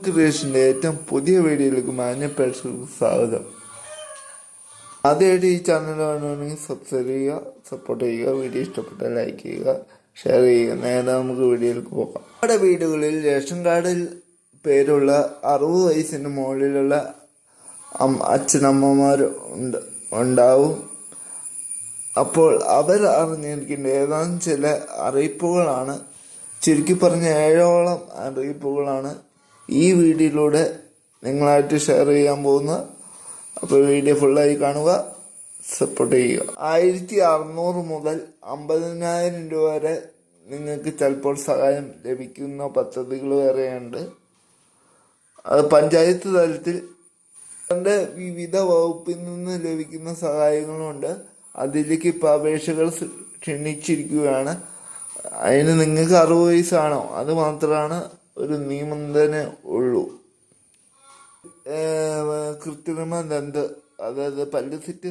ക്രിയേഷന്റെ ഏറ്റവും പുതിയ വീഡിയോയിലേക്ക് മാന്യ പ്രേക്ഷകർക്ക് സ്വാഗതം. ആദ്യമായിട്ട് ഈ ചാനൽ കാണുകയാണെങ്കിൽ സബ്സ്ക്രൈബ് ചെയ്യുക സപ്പോർട്ട് ചെയ്യുക വീഡിയോ ഇഷ്ടപ്പെട്ടാൽ ലൈക്ക് ചെയ്യുക ഷെയർ ചെയ്യുക. നേരെ നമുക്ക് വീഡിയോയിലേക്ക് പോകാം. നമ്മുടെ വീടുകളിൽ റേഷൻ കാർഡിൽ പേരുള്ള അറുപത് വയസ്സിന് മുകളിലുള്ള അച്ഛനമ്മമാർ ഉണ്ട് ഉണ്ടാവും. അപ്പോൾ അവർ അറിഞ്ഞിരിക്കേണ്ട ഏതാനും ചില അറിയിപ്പുകളാണ്. ചുരുക്കി പറഞ്ഞ ഏഴോളം അറിയിപ്പുകളാണ് ഈ വീഡിയോയിലൂടെ നിങ്ങളായിട്ട് ഷെയർ ചെയ്യാൻ പോകുന്നത് അപ്പോൾ വീഡിയോ ഫുള്ളായി കാണുക. സപ്പോർട്ട് ചെയ്യുക. ആയിരത്തി അറുന്നൂറ് മുതൽ അമ്പതിനായിരം രൂപ വരെ നിങ്ങൾക്ക് ചിലപ്പോൾ സഹായം ലഭിക്കുന്ന പദ്ധതികൾ വേറെയുണ്ട്. അത് പഞ്ചായത്ത് തലത്തിൽ അതിന്റെ വിവിധ വകുപ്പിൽ നിന്ന് ലഭിക്കുന്ന സഹായങ്ങളുണ്ട്. അതിലേക്ക് ഇപ്പോൾ അപേക്ഷകൾ ക്ഷണിച്ചിരിക്കുകയാണ്. അതിന് നിങ്ങൾക്ക് അറുപത് വയസ്സാണോ? അത് മാത്രമാണ് ഒരു നിയമന്ധന ഉള്ളൂ. കൃത്രിമ ദന്ത് അതായത് പല്ല് സെറ്റ്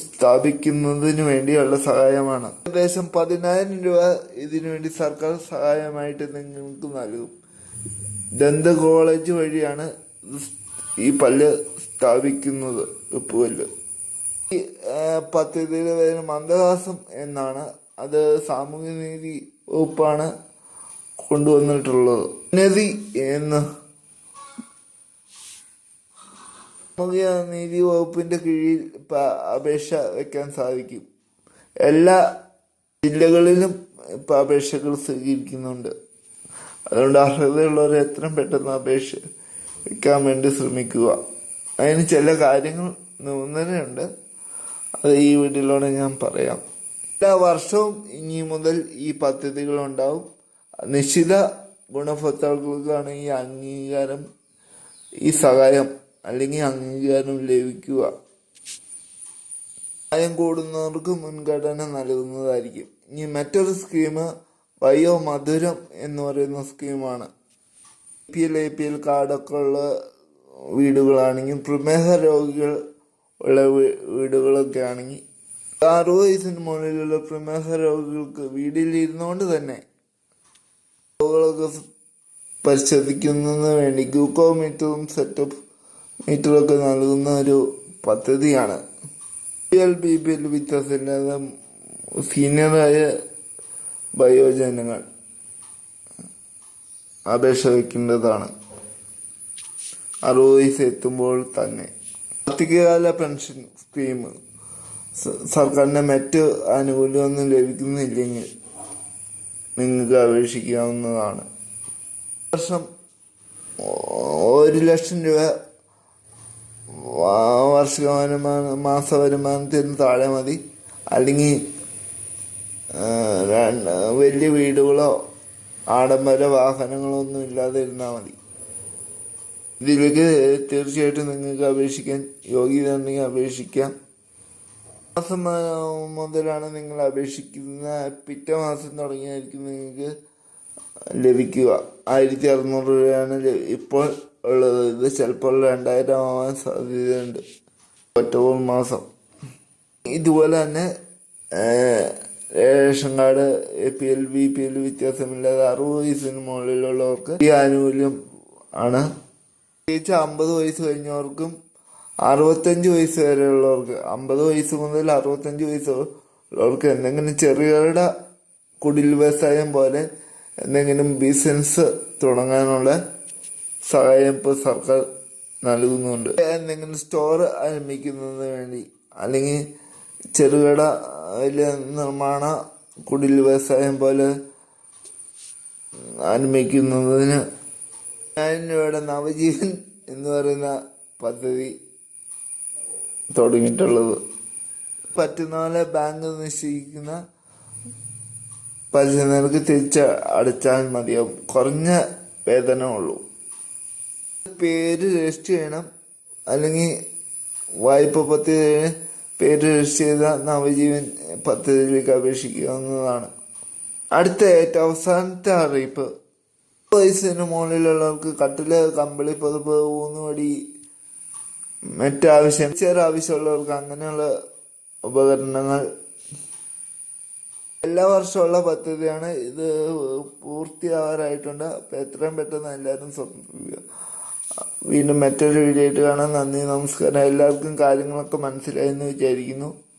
സ്ഥാപിക്കുന്നതിന് വേണ്ടിയുള്ള സഹായമാണ്. ഏകദേശം പതിനായിരം രൂപ ഇതിനു വേണ്ടി സർക്കാർ സഹായമായിട്ട് നിങ്ങൾക്ക് നൽകും. ദന്ത കോളേജ് വഴിയാണ് ഈ പല്ല് സ്ഥാപിക്കുന്നത് ഉപ്പുപല്ല് ഈ പദ്ധതിയുടെ പേര് മന്ദഹാസം എന്നാണ്. അത് സാമൂഹ്യനീതി വകുപ്പാണ്. കൊണ്ടുവന്നിട്ടുള്ളത് നദി എന്ന്. സാമൂഹ്യ നീതി വകുപ്പിന്റെ കീഴിൽ അപേക്ഷ വെക്കാൻ സാധിക്കും. എല്ലാ ജില്ലകളിലും ഇപ്പൊ അപേക്ഷകൾ സ്വീകരിക്കുന്നുണ്ട്. അതുകൊണ്ട് അർഹതയുള്ളവർ എത്രയും പെട്ടെന്ന് അപേക്ഷ വെക്കാൻ വേണ്ടി ശ്രമിക്കുക. അതിന് ചില കാര്യങ്ങൾ നിബന്ധനയുണ്ട് അത് ഈ വീട്ടിലൂടെ ഞാൻ പറയാം. എല്ലാ വർഷവും ഇനി മുതൽ ഈ പദ്ധതികൾ ഉണ്ടാവും നിശ്ചിത ഗുണഭോക്താക്കൾക്കാണ് ഈ അംഗീകാരം ഈ സഹായം അല്ലെങ്കിൽ അംഗീകാരം ലഭിക്കുക. സഹായം കൂടുന്നവർക്ക് മുൻഗണന നൽകുന്നതായിരിക്കും. ഇനി മറ്റൊരു സ്കീം വയോ മധുരം എന്ന് പറയുന്ന സ്കീമാണ് P L A P L കാർഡൊക്കെ ഉള്ള വീടുകളാണെങ്കിൽ പ്രമേഹ രോഗികൾ ഉള്ള വീടുകളൊക്കെ ആണെങ്കിൽ അറുപത് വയസ്സിന് മുകളിലുള്ള പ്രമേഹ രോഗികൾക്ക് വീടിലിരുന്നുകൊണ്ട് തന്നെ സ് പരിശോധിക്കുന്നതിന് വേണ്ടി ഗ്ലൂക്കോ മീറ്ററും സെറ്റപ്പ് മീറ്ററും ഒക്കെ നൽകുന്ന ഒരു പദ്ധതിയാണ്. P L B P L വ്യത്യാസമില്ലാതെ സീനിയറായ വയോജനങ്ങൾ അപേക്ഷ വയ്ക്കേണ്ടതാണ്. അറുപത് വയസ്സ് എത്തുമ്പോൾ തന്നെ. കാർത്തികകാല പെൻഷൻ സ്കീം സർക്കാരിന്റെ മറ്റ് ആനുകൂല്യമൊന്നും ലഭിക്കുന്നില്ലെങ്കിൽ നിങ്ങൾക്ക് അപേക്ഷിക്കാവുന്നതാണ് വർഷം ഒരു ലക്ഷം രൂപ വാർഷിക വരുമാനം മാസ വരുമാനത്തിന് താഴെ മതി. അല്ലെങ്കിൽ വലിയ വീടുകളോ ആഡംബര വാഹനങ്ങളോ ഒന്നും ഇല്ലാതെ ഇരുന്നാൽ മതി. ഇതിലേക്ക് തീർച്ചയായിട്ടും നിങ്ങൾക്ക് അപേക്ഷിക്കാൻ യോഗ്യത ഉണ്ടെങ്കിൽ അപേക്ഷിക്കാം. മാസം മുതലാണ് നിങ്ങൾ അപേക്ഷിക്കുന്ന പിറ്റേ മാസം തുടങ്ങിയായിരിക്കും നിങ്ങൾക്ക് ലഭിക്കുക. ആയിരത്തി അറുന്നൂറ് രൂപയാണ് ഇപ്പോൾ ഉള്ളത്. ഇത് ചിലപ്പോൾ രണ്ടായിരം ആവാൻ സാധ്യതയുണ്ട്. ഒറ്റ മാസം. ഇതുപോലെ തന്നെ ration card A P L B P L വ്യത്യാസമില്ലാതെ അറുപത് വയസ്സിന് മുകളിലുള്ളവർക്ക് ഈ ആനുകൂല്യം ആണ്. പ്രത്യേകിച്ച് അമ്പത് വയസ്സ് കഴിഞ്ഞവർക്കും അറുപത്തഞ്ച് വയസ്സ് വരെയുള്ളവർക്ക് അമ്പത് വയസ്സ് മുതൽ അറുപത്തഞ്ച് വയസ്സ് ഉള്ളവർക്ക് എന്തെങ്കിലും ചെറുകിട കുടിൽ വ്യവസായം പോലെ എന്തെങ്കിലും ബിസിനസ് തുടങ്ങാനുള്ള സഹായം ഇപ്പോൾ സർക്കാർ നൽകുന്നുണ്ട്. എന്തെങ്കിലും സ്റ്റോർ ആരംഭിക്കുന്നതിന് വേണ്ടി അല്ലെങ്കിൽ ചെറുകിട നിർമ്മാണ കുടിൽ വ്യവസായം പോലെ ആരംഭിക്കുന്നതിന് ഞാൻ ഇവിടെ നവജീവൻ എന്ന് പറയുന്ന പദ്ധതി തുടങ്ങിയിട്ടുള്ളത്. പറ്റുന്ന പോലെ ബാങ്ക് നിശ്ചയിക്കുന്ന പലിശ നിരക്ക് തിരിച്ച് അടച്ചാൽ മതിയാവും. കുറഞ്ഞ വേതനം ഉള്ളൂ. പേര് രജിസ്റ്റർ ചെയ്യണം. അല്ലെങ്കിൽ വായ്പ പദ്ധതി പേര് രജിസ്റ്റർ ചെയ്ത നവജീവൻ പദ്ധതിയിലേക്ക് അപേക്ഷിക്കാവുന്നതാണ് അടുത്ത ഏറ്റവും അവസാനത്തെ അറിയിപ്പ്. വയസ്സിന് മുകളിലുള്ളവർക്ക് കട്ടിൽ കമ്പിളി പതിപ്പ് ഊന്നുവടി മറ്റാവശ്യം ചെറു ആവശ്യമുള്ളവർക്ക് അങ്ങനെയുള്ള ഉപകരണങ്ങൾ. എല്ലാ വർഷമുള്ള പദ്ധതിയാണ്. ഇത് പൂർത്തിയാവാറായിട്ടുണ്ട്. അപ്പൊ എത്രയും പെട്ടെന്ന് എല്ലാവരും സമർപ്പിക്കുക വീണ്ടും മറ്റൊരു വീഡിയോ ആയിട്ട് കാണാം. നന്ദി നമസ്കാരം. എല്ലാവർക്കും കാര്യങ്ങളൊക്കെ മനസ്സിലായെന്ന് വിചാരിക്കുന്നു.